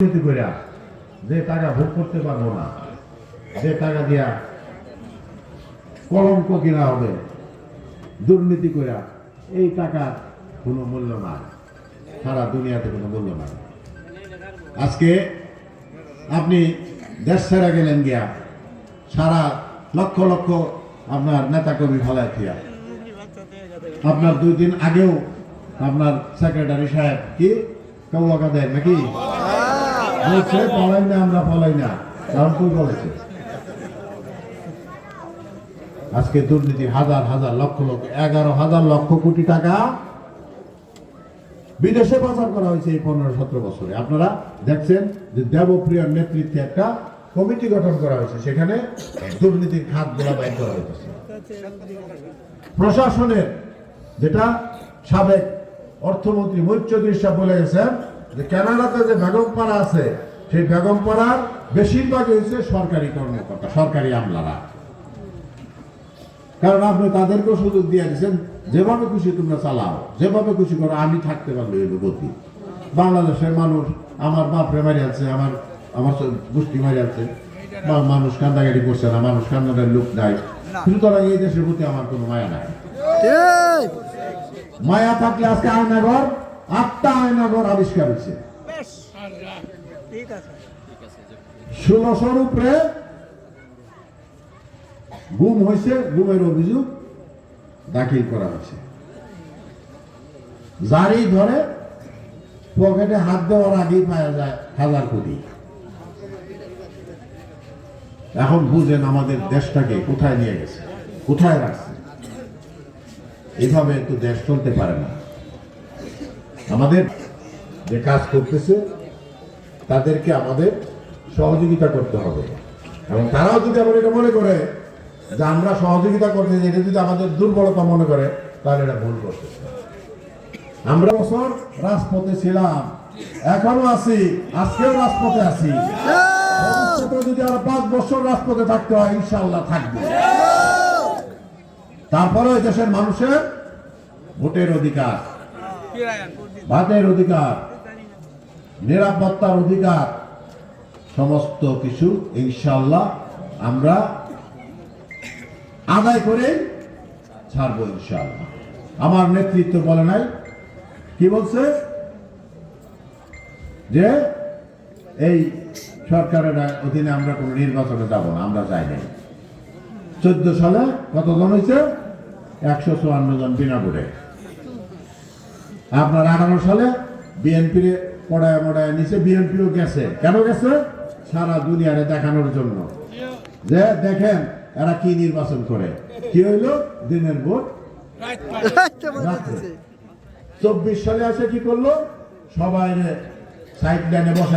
দুর্নীতি করে যে টাকা করতে পারব না, যে টাকা দিয়া কলঙ্ক কিনা হবে, দুর্নীতি করে এই কোনো মূল্য নাই, সারা দুনিয়াতে কোনো মূল্য নাই। আজকে আপনি দেশ ছেড়ে গেলেন গিয়া, সারা লক্ষ লক্ষ আপনার নেতা কর্মী ফলায় থিয়া। আপনার দুই দিন আগেও আপনার সেক্রেটারি সাহেব কি কৌয়াকা দেয় নাকি? বলছে পলাই না, আমরা পলাই না। কারণ তুই বলেছে? আজকে দুর্নীতি হাজার হাজার লক্ষ লক্ষ, এগারো হাজার লক্ষ কোটি টাকা বিদেশে পাচার করা হয়েছে এই পনেরো সতেরো বছরে। আপনারা দেখছেন যে দেবপ্রিয়র নেতৃত্বে একটা কমিটি গঠন করা হয়েছে। সেখানে দুর্নীতির খাতগুলা বাইর করা হয়েছে। প্রশাসনের যেটা সাবেক অর্থমন্ত্রী মৈত্রদীর সাহেব বলে গেছেন যে কানাডাতে যে বেগমপাড়া আছে সেই বেগমপাড়ার বেশিরভাগই হচ্ছে সরকারি কর্মকর্তা সরকারি আমলারা। কারণ আপনি তাদেরকেও সুযোগ দিয়ে দিচ্ছেন যেভাবে খুশি তোমরা চালাও যেভাবে খুশি করো আমি থাকতে পারব এই গতি বাংলাদেশের মানুষ আমার বাপরে মারি আছে আমার আমার গোষ্ঠী মারি আছে মানুষ কান্দাকাটি করছে না মানুষ কান্দাকার লোক নাই। সুতরাং এই দেশের প্রতি আমার কোনো মায়া নাই। মায়া থাকলে আজকে আয়নাঘর আটটা আয়নাঘর আবিষ্কার হয়েছে। ষোলোশোর উপরে গুম হয়েছে গুমের অভিযোগ দাখিল করা হয়েছে। যারই ধরে পকেটে হাত দেওয়ার আগেই পাওয়া যায় হাজার কোটি। এখন বুঝেন আমাদের দেশটাকে কোথায় নিয়ে গেছে কোথায় রাখছে। এভাবে তো দেশ চলতে পারে না। আমাদের যে কাজ করতেছে, তাদেরকে আমাদের সহযোগিতা করতে হবে। এবং তারাও যদি আবার এটা মনে করে যে আমরা সহযোগিতা করতে এটা যদি আমাদের দুর্বলতা মনে করে, তাহলে এটা ভুল করতেছে। আমরা বছর রাজপথে ছিলাম, এখনও আছি, আজকেও রাজপথে আছি। যদি আরও পাঁচ বছর রাজপথে থাকতে হয় ইনশাল্লাহ থাকবে। তারপরে দেশের মানুষের ভোটের অধিকার। ভাতের অধিকার, নিরাপত্তার অধিকার, সমস্ত কিছু ইনশাল্লাহ আমরা আদায় করে ছাড়বো ইনশাল্লাহ আমার নেতৃত্ব বলে নাই। কি বলছে? যে এই সরকারের অধীনে আমরা কোনো নির্বাচনে যাব না, আমরা চাই নাই। চোদ্দ সালে কতজন হয়েছে? একশো চুয়ান্ন জন বিনা ভোটে। আপনার আঠারো সালে বিএনপির পড়ায় মড়ায় নিচে বিএনপিও গেছে। কেন গেছে? সারা দুনিয়ারে দেখানোর জন্য। যে দেখেন, এরা কি নির্বাচন করে? কি হইল? দিনের ভোট। চব্বিশ সালে আসে কি করল? সবাই সাইড লাইনে বসায়